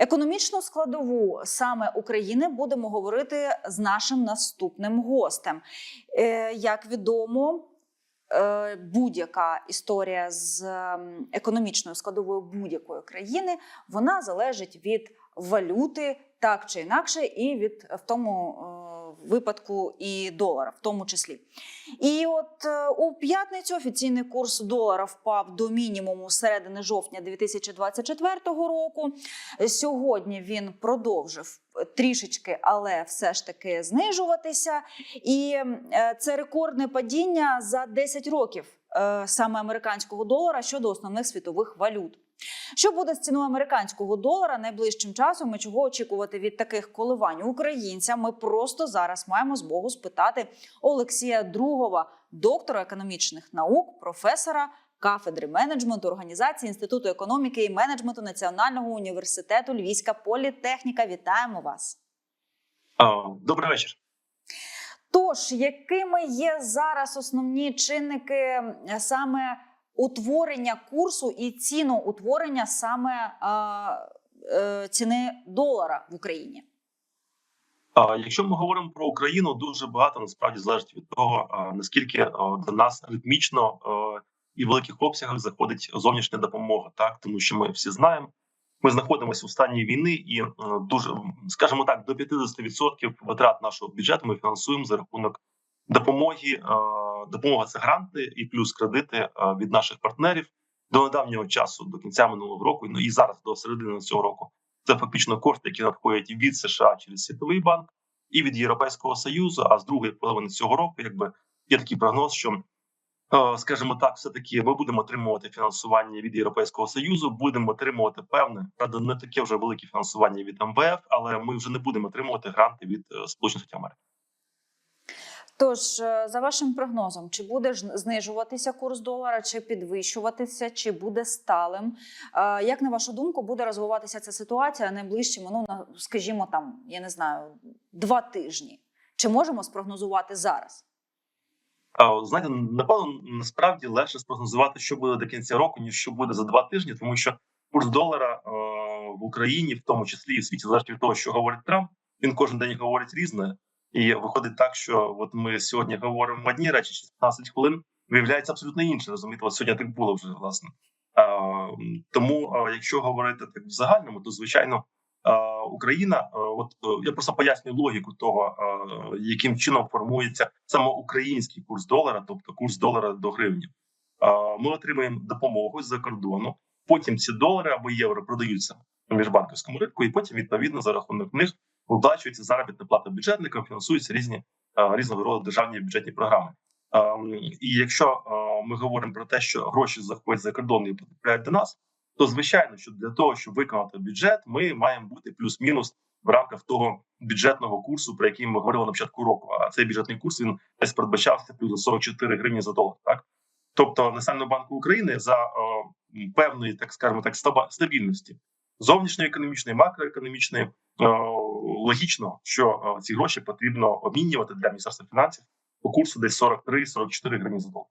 Економічну складову саме України будемо говорити з нашим наступним гостем. Е, Як відомо, е, будь-яка історія з економічною складовою будь-якої країни вона залежить від валюти так чи інакше, і від в тому е, випадку і долара, в тому числі. І от е, у п'ятницю офіційний курс долара впав до мінімуму середини жовтня 2024 року. Сьогодні він продовжив трішечки, але все ж таки знижуватися. І е, це рекордне падіння за 10 років е, саме американського долара щодо основних світових валют. Що буде з ціною американського долара найближчим часом і чого очікувати від таких коливань українцям? Ми просто зараз маємо змогу спитати Олексія Другова, доктора економічних наук, професора кафедри менеджменту організації Інституту економіки і менеджменту Національного університету Львівська політехніка. Вітаємо вас! Добрий вечір. Тож, якими є зараз основні чинники е, саме утворення курсу і ціну утворення саме е, ціни долара в Україні? Якщо ми говоримо про Україну, дуже багато насправді залежить від того, наскільки до нас ритмічно і в великих обсягах заходить зовнішня допомога, так тому що ми всі знаємо, ми знаходимося у стані війни, і дуже скажімо так, до 50% витрат нашого бюджету ми фінансуємо за рахунок допомоги. Допомога це гранти і плюс кредити від наших партнерів до недавнього часу, до кінця минулого року, ну і зараз до середини цього року. Це фактично кошти, які надходять від США через Світовий банк і від Європейського союзу. А з другої половини цього року, якби є такий прогноз, що е, скажімо так, все таки ми будемо отримувати фінансування від Європейського союзу. Будемо отримувати певне, правда, не таке вже велике фінансування від МВФ, але ми вже не будемо отримувати гранти від е, Сполучених Штатів Америки. Тож, е, за вашим прогнозом, чи буде знижуватися курс долара, чи підвищуватися, чи буде сталим? Е, Як на вашу думку, буде розвиватися ця ситуація найближчими, ну скажімо, там я не знаю, два тижні? Чи можемо спрогнозувати зараз? Знаєте, напевно, насправді легше спрогнозувати, що буде до кінця року, ніж що буде за два тижні, тому що курс долара е, в Україні, в тому числі і в світі, залежить від того, що говорить Трамп. Він кожен день говорить різне, і виходить так, що от ми сьогодні говоримо одні речі, через 15 хвилин виявляється абсолютно інше. Розумієте, от сьогодні так було вже власне. Тому, якщо говорити так в загальному, то звичайно. Україна, от е, я просто пояснюю логіку того, яким чином формується саме український курс долара, тобто курс долара до гривні. Ми отримуємо допомогу з-за кордону. Потім ці долари або євро продаються на міжбанківському ринку, і потім відповідно за рахунок них виплачується заробітна плата бюджетникам, фінансуються різні різного роду державні бюджетні програми. І якщо ми говоримо про те, що гроші заходять за кордон і потрапляють до нас, то звичайно, що для того, щоб виконати бюджет, ми маємо бути плюс-мінус в рамках того бюджетного курсу, про який ми говорили на початку року. А цей бюджетний курс він десь передбачався плюс 44 гривні за долар. Так тобто Національного банку України за о, певної, так скажемо так, стабільності зовнішньої економічної, макроекономічної, логічно, що ці гроші потрібно обмінювати для міністерства фінансів по курсу десь 43-44 гривні за долар.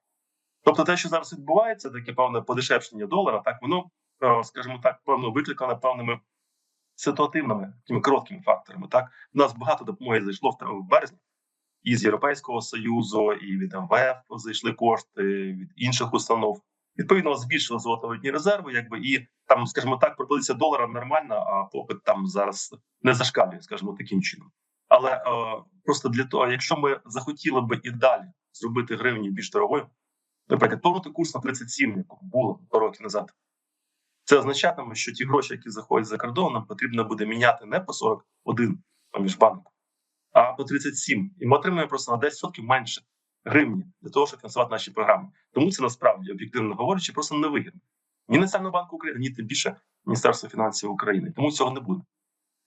Тобто, те, що зараз відбувається, таке певне подешевшення долара, так воно, е, скажімо так, певно викликане певними ситуативними такими короткими факторами. Так, у нас багато допомоги зайшло в березні і з Європейського союзу, і від МВФ зайшли кошти від інших установ. Відповідно, збільшили золотовидні резерви, якби і там, скажімо так, пропозиція долара нормальна, а попит там зараз не зашкалює, скажімо, таким чином. Але е, просто для того, якщо ми захотіли би і далі зробити гривню більш дорогою, наприклад, повернути курс на 37, як було роки назад, це означатиме, що ті гроші, які заходять за кордон, нам потрібно буде міняти не по 41 між банку, а по 37. І ми отримуємо просто на 10% менше гривні для того, щоб фінансувати наші програми. Тому це насправді об'єктивно говорячи, просто невигідно. Ні Національного банку України, ні тим більше Міністерства фінансів України. Тому цього не буде.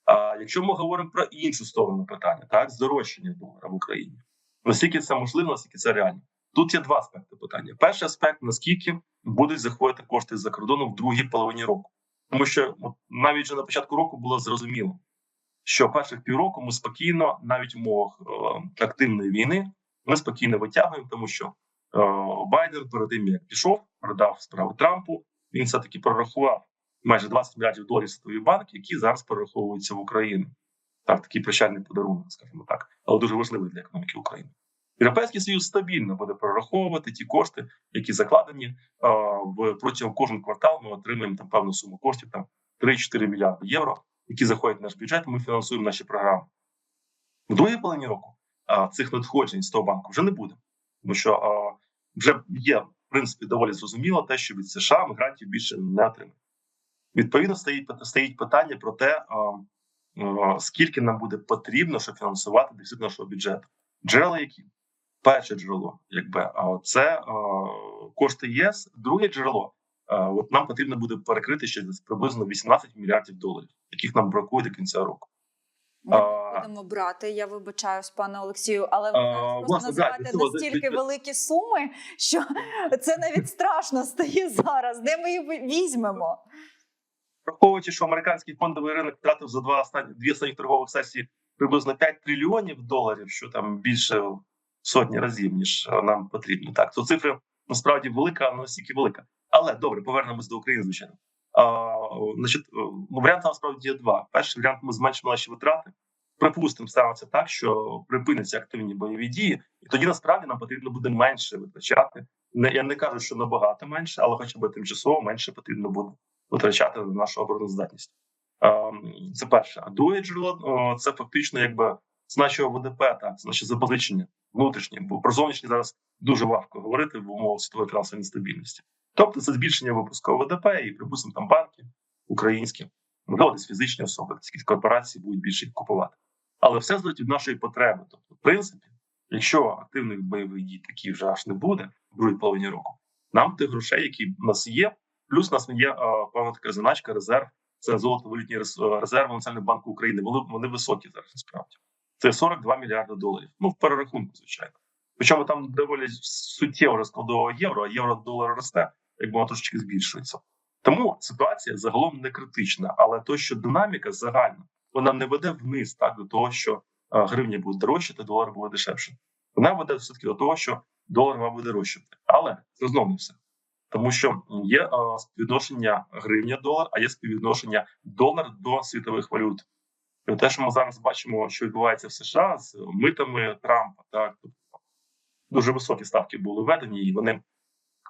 А якщо ми говоримо про іншу сторону питання, так здорожчання долара в Україні, наскільки це можливо, наскільки це реально? Тут є два аспекти питання. Перший аспект наскільки будуть заходити кошти з-за кордону в другій половині року, тому що навіть вже на початку року було зрозуміло, що перших півроку ми спокійно, навіть в умовах е, активної війни, ми спокійно витягуємо, тому що е, Байден перед тим як пішов, передав справи Трампу. Він все таки прорахував майже 20 мільярдів доларів Світовий банк, які зараз перераховуються в Україну. Так, такий прощальний подарунок, скажімо так, але дуже важливий для економіки України. Європейський союз стабільно буде прораховувати ті кошти, які закладені в протягом кожного кварталу. Ми отримаємо там певну суму коштів, там 3-4 мільярди євро, які заходять в наш бюджет. Ми фінансуємо наші програми. В другій половині року а, цих надходжень з того банку вже не буде, тому що а, вже є в принципі доволі зрозуміло те, що від США ми грантів більше не отримаємо. Відповідно, стоїть стоїть питання про те, скільки нам буде потрібно, щоб фінансувати дефіцит нашого бюджету. Джерела які перше джерело, якби це кошти ЄС, друге джерело. От нам потрібно буде перекрити ще приблизно 18 мільярдів доларів, яких нам бракує до кінця року. Ми А, будемо брати. Я вибачаюсь, пане Олексію, але ви А, зараз просто да, від цього- настільки від- великі суми, що це навіть страшно стає зараз. Де ми її візьмемо? Враховуючи, що американський фондовий ринок втратив за два останні дві останні торгових сесії приблизно 5 трильйонів доларів, що там більше сотні разів ніж нам потрібно. Так, то цифра насправді велика, але настільки велика. Але добре, повернемось до України, звичайно. Значить, е, варіант насправді є два. Перший варіант ми зменшимо наші витрати. Припустимо, станеться так, що припиняться активні бойові дії, і тоді насправді нам потрібно буде менше витрачати. Не я не кажу, що набагато менше, але хоча б тимчасово менше потрібно буде витрачати на нашу обороноздатність. Ем, Це перше. А друге джерело це фактично якби з нашого ВДП, так, з наші запозичення внутрішні, бо про зовнішні зараз дуже важко говорити в умовах світової фінансової нестабільності. Тобто це збільшення випуску ВДП і, припустимо, там банки українські, можливо, десь фізичні особи, якісь корпорації будуть більше їх купувати. Але все залежить від нашої потреби. Тобто, в принципі, якщо активних бойових дій такі вже аж не буде в другій половині року, нам тих грошей, які в нас є, плюс у нас є е, певна така заначка, резерв. Це золото-валютні резерви Національного банку України. Вони, вони високі зараз насправді. Це 42 мільярди доларів. Ну, в перерахунку, звичайно. Причому там доволі суттєво розкладового євро, а євро-долар росте, якби воно трошечки збільшується. Тому ситуація загалом не критична, але то, що динаміка загальна, вона не веде вниз так до того, що е, гривня буде дорожчати, долар буде дешевше. Вона веде все таки до того, що долар має дорожчати. Але все. Тому що є е, співвідношення гривня-долар, а є співвідношення долар до світових валют. І те, що ми зараз бачимо, що відбувається в США з митами Трампа, так тобто дуже високі ставки були введені, і вони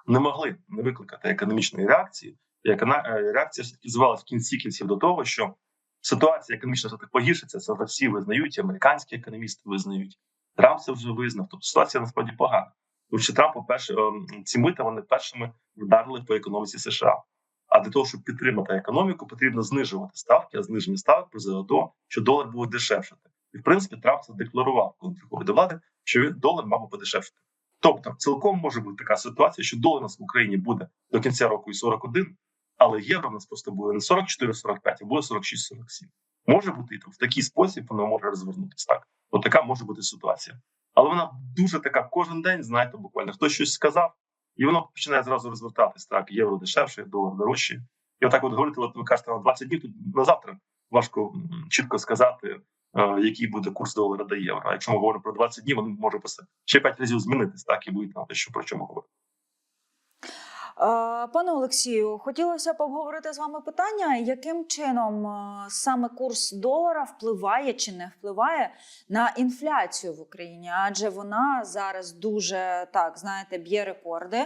не могли не викликати економічної реакції. Екона- е, реакція звела в кінці кінців до того, що ситуація економічна все таки погіршиться. Це всі визнають, і американські економісти визнають. Трамп це вже визнав. Тобто ситуація насправді погана. Тому що Трамп, по-перше, ем, ці мита вони першими вдарили по економіці США. А для того, щоб підтримати економіку, потрібно знижувати ставки, а зниження ставок призвело до того, що долар буде дешевшати. І в принципі Трамп це декларував, коли приходить до влади, що він долар мав би подешевшити. Тобто, цілком може бути така ситуація, що долар у нас в Україні буде до кінця року і 41, але євро у нас просто буде не 44-45, а буде 46-47. Може бути і в такий спосіб воно може розвернутися. Так, от така може бути ситуація. Але вона дуже така кожен день, знаєте, буквально хтось щось сказав, і воно починає зразу розвертатись. Так, євро дешевше, долар дорожче. І отак от говорити, от ви кажете, на 20 днів тут на завтра важко чітко сказати, який буде курс долара до євро. А якщо ми говоримо про 20 днів, він може ще 5 разів змінитись, так і буде знати, що про чому. Е, Пане Олексію, хотілося б обговорити з вами питання, яким чином е, саме курс долара впливає чи не впливає на інфляцію в Україні, адже вона зараз дуже так знаєте б'є рекорди,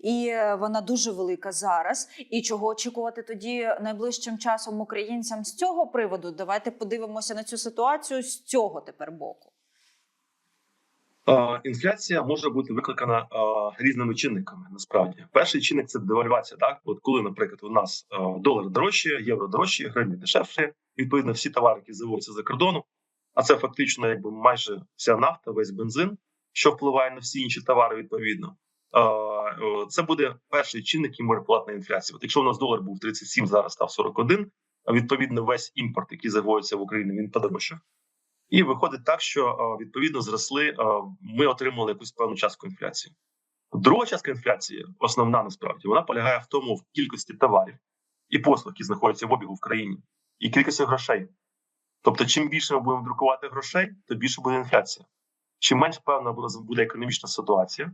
і е, вона дуже велика зараз. І чого очікувати тоді найближчим часом українцям з цього приводу? Давайте подивимося на цю ситуацію з цього тепер боку. Е, Інфляція може бути викликана е, різними чинниками. Насправді, перший чинник це девальвація. Так, от коли, наприклад, у нас е, долар дорожче, євро дорожче, гривня дешевше. Відповідно, всі товари, які заводяться за кордону, а це фактично, якби майже вся нафта, весь бензин, що впливає на всі інші товари. Відповідно, це буде перший чинник, який може на. От якщо у нас долар був 37, зараз став 41, а відповідно весь імпорт, який заводиться в Україну, він подорожчав. І виходить так, що е, відповідно зросли. е, Ми отримали якусь певну частку інфляції. Друга частка інфляції, основна насправді, вона полягає в тому в кількості товарів і послуг, які знаходяться в обігу в країні, і кількості грошей. Тобто, чим більше ми будемо друкувати грошей, то більше буде інфляція. Чим менш певна буде, економічна ситуація,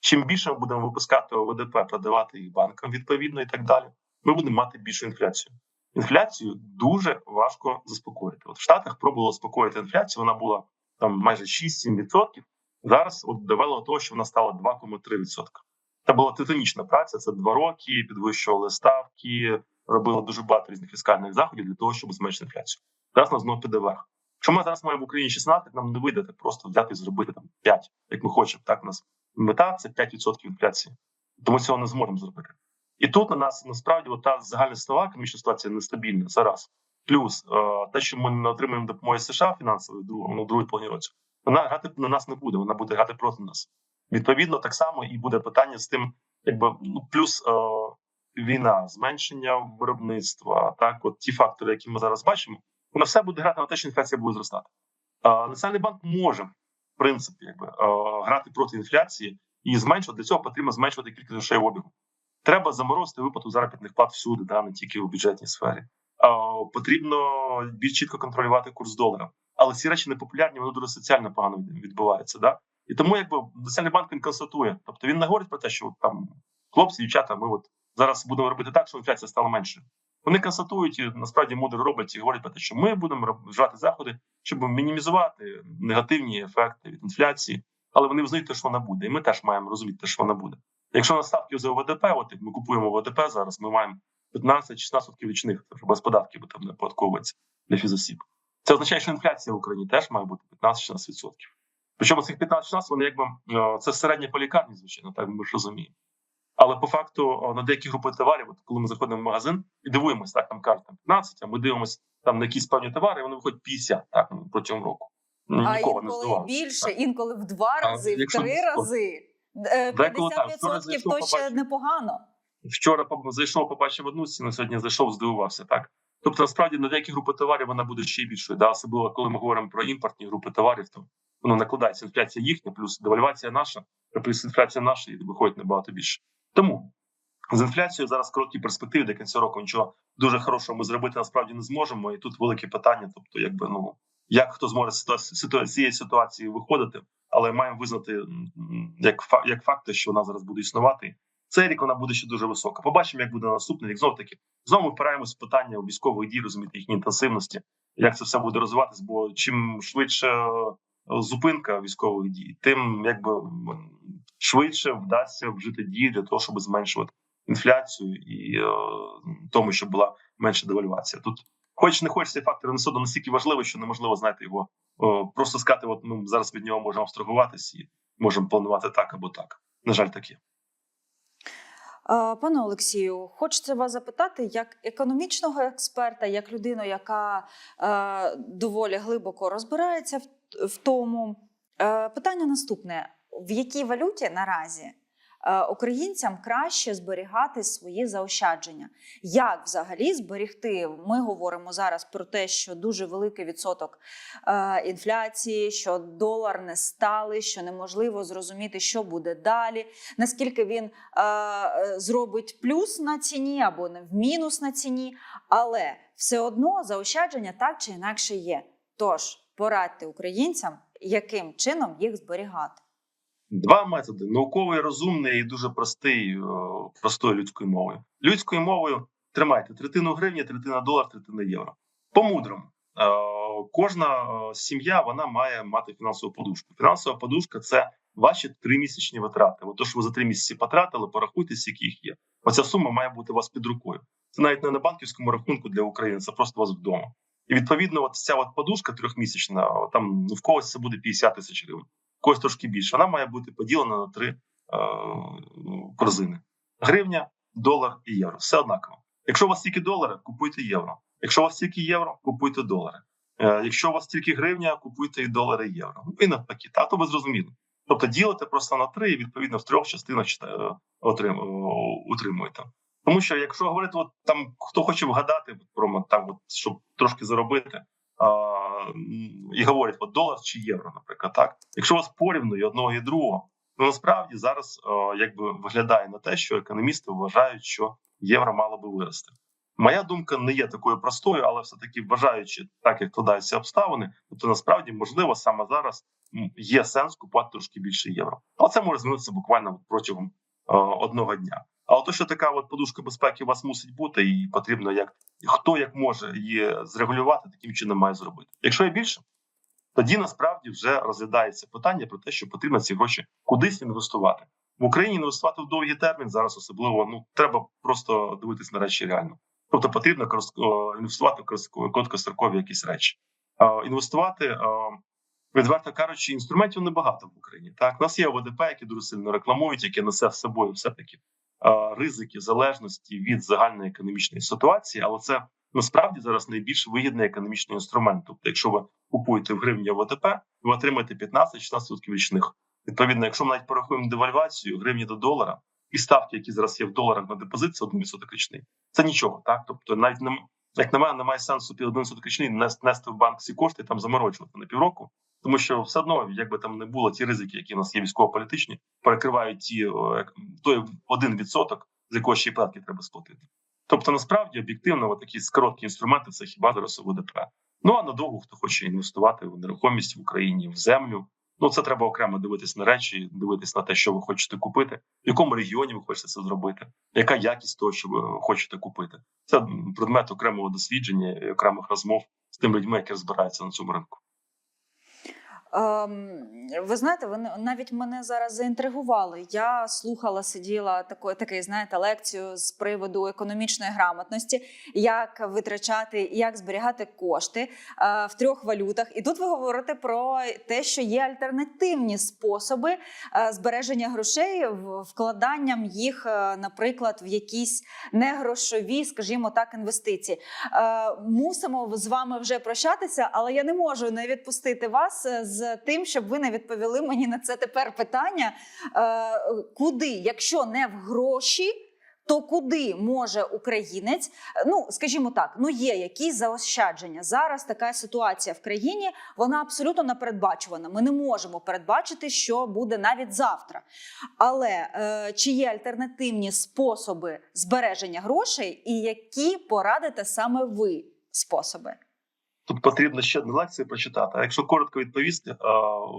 чим більше ми будемо випускати ОВДП, продавати їх банкам відповідно і так далі, ми будемо мати більшу інфляцію. Інфляцію дуже важко заспокоїти. От в Штатах пробувало заспокоїти інфляцію. Вона була там майже 6-7%. Зараз от довело до того, що вона стала 2,3%. Це була титанічна праця. Це два роки, підвищували ставки, робили дуже багато різних фіскальних заходів для того, щоб зменшити інфляцію. Зараз нас знову піде вверх. Якщо ми зараз маємо в Україні 16, нам не вийде просто взяти і зробити там 5, як ми хочемо. Так у нас мета це 5% інфляції. Тому цього не зможемо зробити. І тут на нас насправді та загальна ситуація, економічна ситуація нестабільна зараз. Плюс е, те, що ми не отримаємо допомоги США фінансової ну, другій половині році, вона грати на нас не буде, вона буде грати проти нас. Відповідно, так само і буде питання з тим, якби ну плюс е, війна, зменшення виробництва, так, от ті фактори, які ми зараз бачимо, воно все буде грати на те, що інфляція буде зростати. Е, Національний банк може, в принципі, якби е, грати проти інфляції і зменшувати для цього потрібно зменшувати кількість грошей в обігу. Треба заморозити виплату заробітних плат всюди, да, не тільки у бюджетній сфері. Потрібно більш чітко контролювати курс долара. Але ці речі не популярні, вони дуже соціально погано відбуваються. Да? І тому, якби Національний банк він констатує. Тобто він не говорить про те, що там хлопці, дівчата, ми от зараз будемо робити так, щоб інфляція стала меншою. Вони констатують і насправді мудро роблять і говорять про те, що ми будемо вживати заходи, щоб мінімізувати негативні ефекти від інфляції, але вони визнають те, що вона буде, і ми теж маємо розуміти, те, що вона буде. Якщо ставки за ОВДП, от як ми купуємо ОВДП зараз, ми маємо 15-16% річних без податків, бо там не податковується для фізосіб. Це означає, що інфляція в Україні теж має бути 15-16%. Причому цих 15-16 вони якби е, це середня по лікарні, звичайно, так ми ж розуміємо. Але по факту на деякі групи товарів, от коли ми заходимо в магазин і дивуємося, так там карта 15, а ми дивимося там на якісь певні товари, вони виходять 50 так протягом року. Ну, А Нікого не інколи більше, Так. інколи в два А рази, в три рази. Е, Деколи так. Вчора 50% зайшов, то ще побачив. непогано. Вчора зайшов, побачив одну ціну, сьогодні зайшов, здивувався. Так тобто, насправді на деякі групи товарів вона буде ще більшою. Да? Особливо коли ми говоримо про імпортні групи товарів, то воно накладається інфляція їхня, плюс девальвація наша, плюс інфляція наша, і виходить набагато більше. Тому з інфляцією зараз в короткій перспективі до кінця року нічого дуже хорошого ми зробити насправді не зможемо. І тут велике питання. Тобто, якби ну як хто зможе з цієї ситуації виходити, але маємо визнати як як факти, що вона зараз буде існувати. Цей рік вона буде ще дуже висока. Побачимо, як буде наступний рік. Знов таки знову впираємось в питання військових дій, розуміти їхні інтенсивності, як це все буде розвиватись. Бо чим швидше е, зупинка військових дій, тим якби швидше вдасться вжити дії для того, щоб зменшувати інфляцію і е, тому, щоб була менша девальвація. Тут, хоч не хоч цей фактор не настільки важливий, що неможливо знаєте його е, просто сказати. От ми зараз від нього можемо абстрагуватись і можемо планувати так або так. На жаль, таке. Е, Пане Олексію, хочеться вас запитати, як економічного експерта, як людину, яка е, доволі глибоко розбирається в, тому. Питання наступне: в якій валюті наразі українцям краще зберігати свої заощадження? Як взагалі зберегти? Ми говоримо зараз про те, що дуже великий відсоток е, інфляції, що долар не сталий, що неможливо зрозуміти, що буде далі наскільки він е, е, зробить плюс на ціні або не в мінус на ціні, але все одно заощадження так чи інакше є. Тож порадьте українцям, яким чином їх зберігати. Два методи: науковий, розумний і дуже простий, е, простою людською мовою. Людською мовою тримайте третину гривні, третина долар, третина євро. По-мудрому. Е, Кожна е, сім'я вона має мати фінансову подушку. Фінансова подушка це ваші тримісячні витрати. От то, що ви за три місяці потратили, порахуйте, скільки їх є. Оця сума має бути у вас під рукою. Це навіть не на банківському рахунку для України, це просто у вас вдома. І відповідно, от ця от подушка трьохмісячна, там ну, в когось це буде 50 тисяч гривень, когось трошки більше. Вона має бути поділена на три е, корзини: гривня, долар і євро. Все однаково. Якщо у вас тільки долари, купуйте євро. Якщо у вас тільки євро, купуйте долари. Е, якщо у вас тільки гривня, купуйте і долари, і євро. Ну, І навпаки, та то ви зрозуміли. Тобто ділите просто на три, і відповідно в трьох частинах е, отрим, утримуєте. Тому що якщо говорити, от там хто хоче вгадати про там, от, щоб трошки заробити, і говорять, от долар чи євро, наприклад, так. Якщо у вас порівну і одного і другого, ну насправді зараз якби виглядає на те, що економісти вважають, що євро мало би вирости. Моя думка не є такою простою, але все таки вважаючи так, як складаються обставини, то насправді можливо саме зараз є сенс купувати трошки більше євро. Але це може змінитися буквально протягом е, одного дня. А от що така от подушка безпеки у вас мусить бути, і потрібно як хто як може її зрегулювати, таким чином має зробити. Якщо є більше, тоді насправді вже розглядається питання про те, що потрібно ці гроші кудись інвестувати в Україні. Інвестувати в довгий термін зараз особливо ну треба просто дивитись на речі реально. Тобто потрібно інвестувати в короткострокові якісь речі. Інвестувати відверто кажучи, інструментів небагато в Україні. Так, у нас є ОВДП, які дуже сильно рекламують, яке несе з собою все таки ризики залежності від загальної економічної ситуації, але це насправді зараз найбільш вигідний економічний інструмент. Тобто, якщо ви купуєте в гривні ОВДП, ви отримаєте 15-16% річних. Відповідно, якщо ми навіть порахуємо девальвацію гривні до долара і ставки, які зараз є в доларах на депозит, це 1% річний. Це нічого, так тобто, навіть не як на мене, немає сенсу під 1% річний нес- нести в банк всі кошти там заморочувати на півроку, тому що все одно, як би там не було, ті ризики, які в нас є військово-політичні, перекривають ті той 1%, з якого ще й податки треба сплатити. Тобто, насправді об'єктивно, от такі короткі інструменти це хіба зараз ОВДП. Ну а надовго хто хоче інвестувати в нерухомість в Україні, в землю. Ну це треба окремо дивитись на речі, дивитись на те, що ви хочете купити, в якому регіоні ви хочете це зробити, яка якість того, що ви хочете купити. Це предмет окремого дослідження і окремих розмов з тими людьми, які розбираються на цьому ринку. Ем, ви знаєте, ви навіть мене зараз заінтригували. Я слухала, сиділа тако, такий, знаєте, лекцію з приводу економічної грамотності, як витрачати, як зберігати кошти е, в трьох валютах. І тут ви говорите про те, що є альтернативні способи е, збереження грошей, вкладанням їх, е, наприклад, в якісь негрошові, скажімо так, інвестиції. Мусимо з вами вже прощатися, але я не можу не відпустити вас е, з тим, щоб ви не відповіли мені на це тепер питання. Е, куди, якщо не в гроші, то куди може українець? Ну скажімо так, ну є якісь заощадження. Зараз така ситуація в країні, вона абсолютно непередбачувана. Ми не можемо передбачити, що буде навіть завтра. Але е, чи є альтернативні способи збереження грошей, і які порадите саме ви способи? Тут потрібно ще одну лекцію прочитати. А якщо коротко відповісти,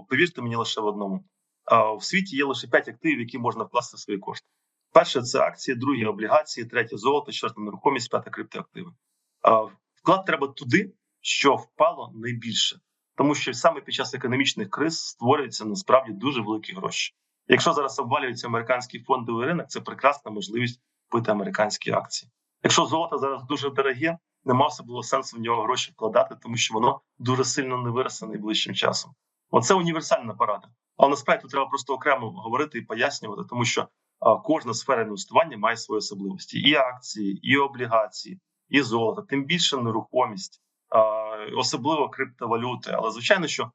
повірте мені лише в одному: в світі є лише п'ять активів, які можна вкласти в свої кошти. Перше це акції, друге облігації, третє золото, четверте нерухомість, п'яте криптоактиви. Вклад треба туди, що впало найбільше, тому що саме під час економічних криз створюються насправді дуже великі гроші. Якщо зараз обвалюється американський фондовий ринок, це прекрасна можливість купити американські акції. Якщо золото зараз дуже дороге, нема особливо сенсу в нього гроші вкладати, тому що воно дуже сильно не виросте найближчим часом. Оце універсальна порада. Але насправді тут треба просто окремо говорити і пояснювати, тому що а, кожна сфера інвестування має свої особливості: і акції, і облігації, і золото, тим більше нерухомість, а, особливо криптовалюти. Але звичайно, що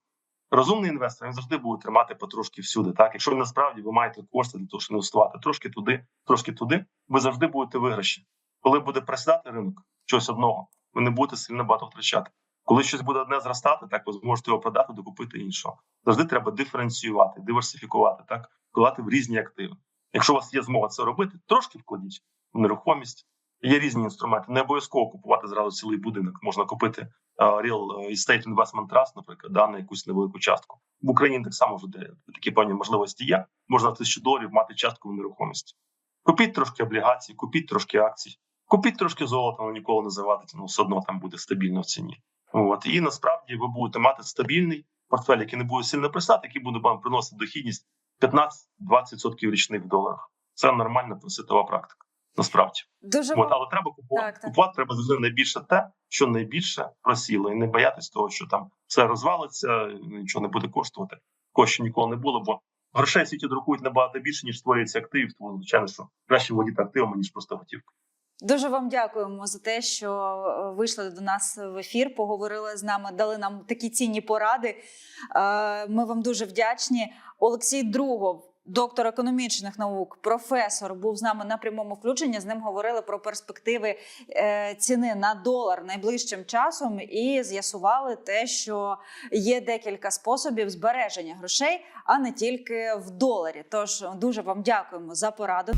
розумний інвестор він завжди буде тримати потрошки всюди. Так, якщо насправді ви маєте кошти для того, щоб інвестувати трошки туди, трошки туди, ви завжди будете виграші. Коли буде просідати ринок щось одного, ви не будете сильно багато втрачати. Коли щось буде одне зростати, так ви зможете його продати, докупити іншого. Завжди треба диференціювати, диверсифікувати, так вкладати в різні активи. Якщо у вас є змога це робити, трошки вкладіть в нерухомість. Є різні інструменти. Не обов'язково купувати зразу цілий будинок. Можна купити а, Real Estate Investment Trust, наприклад, да, на якусь невелику частку. В Україні так само вже де такі певні можливості є. Можна в тисячу доларів мати частку в нерухомості. Купіть трошки облігацій, купіть трошки акцій, купіть трошки золота, але ніколи не завадить, ну все одно там буде стабільно в ціні. От і насправді ви будете мати стабільний портфель, який не буде сильно присати, який буде вам приносити дохідність 15-20% річних в доларах. Це нормальна світова практика. Насправді, Дуже от але треба купувати. Так, так. Купувати треба завжди найбільше те, що найбільше просіло, і не боятись того, що там все розвалиться, нічого не буде коштувати. Коштів ніколи не було, бо грошей в світі друкують набагато більше, ніж створюється активів. Тому звичайно, що краще володіти активами, ніж просто готівкою. Дуже вам дякуємо за те, що е, вийшли до нас в ефір, поговорили з нами, дали нам такі цінні поради. Е, Ми вам дуже вдячні. Олексій Другов, доктор економічних наук, професор, був з нами на прямому включенні. З ним говорили про перспективи е, ціни на долар найближчим часом і з'ясували те, що є декілька способів збереження грошей, а не тільки в доларі. Тож дуже вам дякуємо за пораду.